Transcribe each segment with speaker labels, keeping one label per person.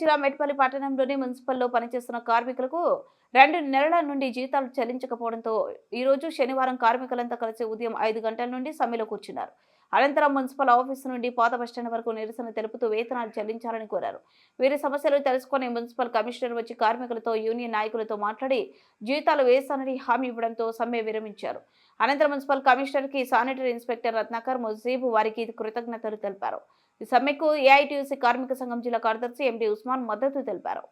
Speaker 1: జిల్లా మెట్పల్లి పట్టణంలోని మున్సిపల్లో పనిచేస్తున్న కార్మికులకు రెండు నెలల నుండి జీతాలు చెల్లించకపోవడంతో ఈ రోజు శనివారం కార్మికులంతా కలిసి ఉదయం ఐదు గంటల నుండి సమ్మెలో కూర్చున్నారు. అనంతరం మున్సిపల్ ఆఫీసు నుండి పాత బస్టాండ్ వరకు నిరసన తెలుపుతూ వేతనాలు చెల్లించాలని కోరారు. వీరి సమస్యలు తెలుసుకుని మున్సిపల్ కమిషనర్ వచ్చి కార్మికులతో యూనియన్ నాయకులతో మాట్లాడి జీతాలు వేస్తానని హామీ ఇవ్వడంతో సమ్మె విరమించారు. అనంతరం మున్సిపల్ కమిషనర్కి శానిటరీ ఇన్స్పెక్టర్ రత్నాకర్ ముజీబ్ వారికి కృతజ్ఞతలు తెలిపారు. ఈ సమ్మెకు ఏఐటీయూసీ కార్మిక సంఘం జిల్లా కార్యదర్శి ఎండి ఉస్మాన్ మద్దతు తెలిపారు.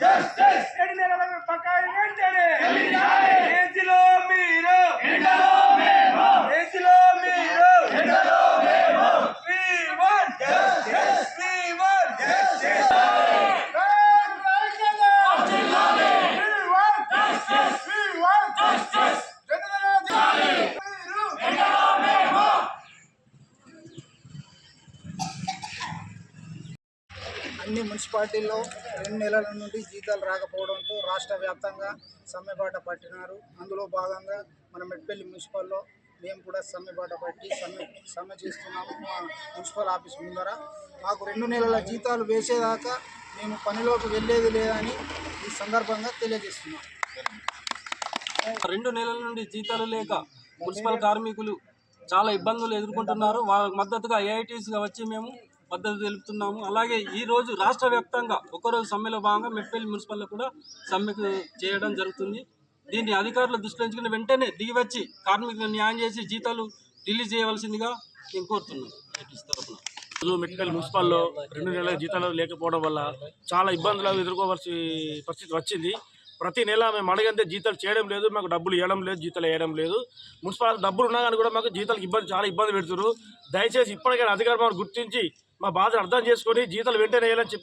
Speaker 2: Justice!
Speaker 3: అన్ని మున్సిపాలిటీల్లో రెండు నెలల నుండి జీతాలు రాకపోవడంతో రాష్ట్ర వ్యాప్తంగా సమ్మెబాట పట్టినారు. అందులో భాగంగా మన మెట్పల్లి మున్సిపల్లో మేము కూడా సమ్మెబాట పట్టి సమ్మె సమ్మె చేస్తున్నాము మా మున్సిపల్ ఆఫీస్ ముందర. మాకు రెండు నెలల జీతాలు వేసేదాకా మేము పనిలోకి వెళ్ళేది లేదని ఈ సందర్భంగా తెలియజేస్తున్నాం.
Speaker 4: రెండు నెలల నుండి జీతాలు లేక మున్సిపల్ కార్మికులు చాలా ఇబ్బందులు ఎదుర్కొంటున్నారు. వాళ్ళకి మద్దతుగా ఏఐటీసీగా వచ్చి మేము మద్దతు తెలుపుతున్నాము. అలాగే ఈరోజు రాష్ట్ర వ్యాప్తంగా ఒకరోజు సమ్మెలో భాగంగా మెట్పల్లి మున్సిపల్లో కూడా సమ్మెకు చేయడం జరుగుతుంది. దీన్ని అధికారులు దృష్టిలో ఉంచుకుని వెంటనే దిగివచ్చి కార్మికులకు న్యాయం చేసి జీతాలు రిలీజ్ చేయవలసిందిగా నేను కోరుతున్నాను ఏఐటీసీ
Speaker 5: మెట్కల్ మున్సిపల్లో రెండు నెలల జీతాలు లేకపోవడం వల్ల చాలా ఇబ్బందులు ఎదుర్కోవాల్సి పరిస్థితి వచ్చింది. ప్రతి నెల మేము అడిగంతే జీతాలు చేయడం లేదు మాకు డబ్బులు ఇవ్వడం లేదు జీతాలు వేయడం లేదు. మున్సిపాలిటీ డబ్బులు ఉన్నా కానీ కూడా మాకు జీతాలకు ఇబ్బంది చాలా ఇబ్బంది పెడుతున్నారు. దయచేసి ఇప్పటికైనా అధికారులు గుర్తించి మా బాధను అర్థం చేసుకొని జీతాలు వెంటనే వేయాలని చెప్పి